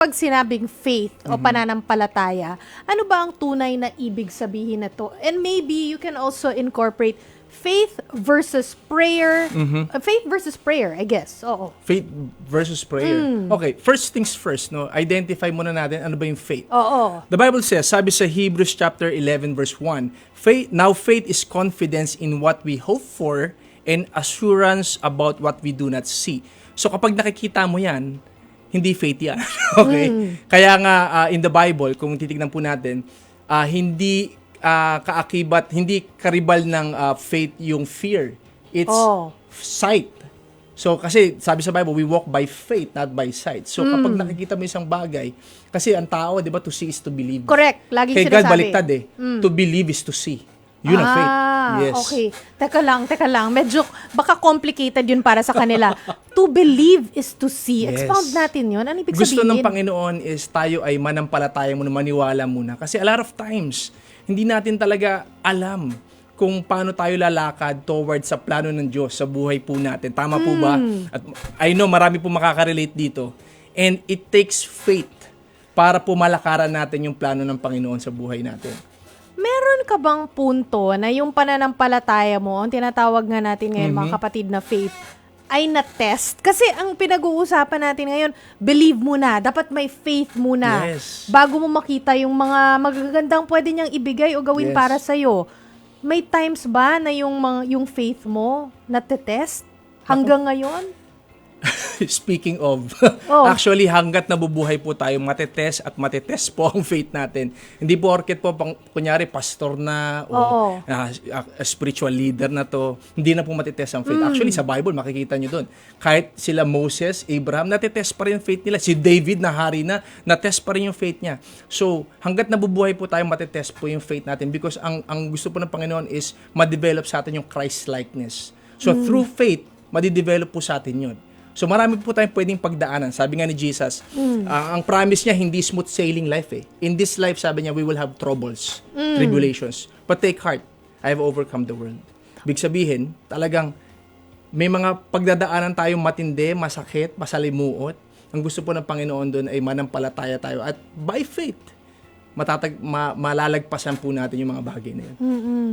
Pag sinabing faith o pananampalataya, ano ba ang tunay na ibig sabihin na to? And maybe you can also incorporate faith versus prayer. Uh, faith versus prayer, I guess. Oo. Faith versus prayer. Okay, first things first, no? Identify muna natin ano ba yung faith. Oo. The Bible says, sabi sa Hebrews chapter 11 verse 1, faith, now faith is confidence in what we hope for and assurance about what we do not see. So kapag nakikita mo yan, hindi faith yan. okay? Kaya nga uh, in the Bible, kung titignan po natin, uh, hindi uh, kaakibat, hindi karibal ng uh, faith yung fear. It's Oh. sight. So kasi sabi sa Bible, we walk by faith, not by sight. So kapag nakikita mo isang bagay, kasi ang tao, 'di ba, to see is to believe. Correct. Lagi Kay God sinasabi. baliktad eh. To believe is to see. Yun ang faith. Yes. okay. Teka lang, teka lang. Medyo, baka complicated yun para sa kanila. to believe is to see. Yes. Expound natin yun. Ano ibig Gusto sabihin? ng Panginoon is tayo ay manampalataya muna, maniwala muna. Kasi a lot of times, hindi natin talaga alam kung paano tayo lalakad towards sa plano ng Diyos sa buhay po natin. Tama po ba? Hmm. At I know marami po makaka-relate dito. And it takes faith para po malakaran natin yung plano ng Panginoon sa buhay natin. Meron ka bang punto na yung pananampalataya mo, ang tinatawag nga natin ngayon Mm-hmm. mga kapatid na faith, ay na-test? Kasi ang pinag-uusapan natin ngayon, believe muna. Dapat may faith muna. Yes. Bago mo makita yung mga magagandang pwede niyang ibigay o gawin Yes. para sa'yo. May times ba na yung, mga, yung faith mo na-test? Hanggang ngayon? Speaking of, Oh. actually hanggat nabubuhay po tayo, matetest at matetest po ang faith natin. Hindi po orket po, pang, kunyari, pastor na o Oo. ah, ah, spiritual leader na to, hindi na po matetest ang Mm. faith. Actually, sa Bible, makikita nyo doon. Kahit sila Moses, Abraham, natetest pa rin yung faith nila. Si David na hari na, natest pa rin yung faith niya. So, hanggat nabubuhay po tayo, matetest po yung faith natin because ang, ang gusto po ng Panginoon is ma-develop sa atin yung Christ-likeness. So, Mm. through faith, madidevelop po sa atin yun. So marami po tayong pwedeng pagdaanan. Sabi nga ni Jesus, ah, ang promise niya hindi smooth sailing life eh. In this life, sabi niya, we will have troubles, tribulations. But take heart, I have overcome the world. Big sabihin, talagang may mga pagdadaanan tayong matindi, masakit, masalimuot. Ang gusto po ng Panginoon doon ay manampalataya tayo at by faith, matatag, ma- malalagpasan po natin yung mga bagay na yun. Mm-mm.